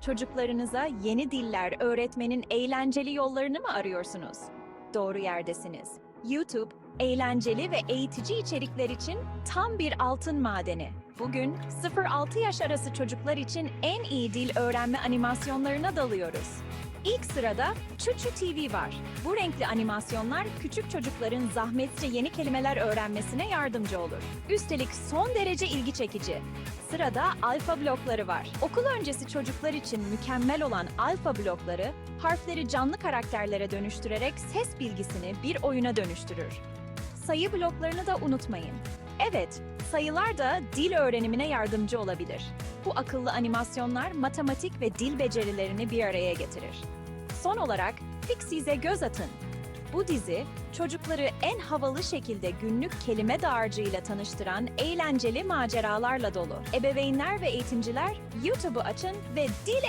Çocuklarınıza yeni diller öğretmenin eğlenceli yollarını mı arıyorsunuz? Doğru yerdesiniz. YouTube, eğlenceli ve eğitici içerikler için tam bir altın madeni. Bugün 0-6 yaş arası çocuklar için en iyi dil öğrenme animasyonlarına dalıyoruz. İlk sırada Çuçu TV var. Bu renkli animasyonlar küçük çocukların zahmetçe yeni kelimeler öğrenmesine yardımcı olur. Üstelik son derece ilgi çekici. Sırada alfa blokları var. Okul öncesi çocuklar için mükemmel olan alfa blokları, harfleri canlı karakterlere dönüştürerek ses bilgisini bir oyuna dönüştürür. Sayı bloklarını da unutmayın. Evet, sayılar da dil öğrenimine yardımcı olabilir. Bu akıllı animasyonlar matematik ve dil becerilerini bir araya getirir. Son olarak Pixies'e göz atın. Bu dizi, çocukları en havalı şekilde günlük kelime dağarcığıyla tanıştıran eğlenceli maceralarla dolu. Ebeveynler ve eğitimciler YouTube'u açın ve dil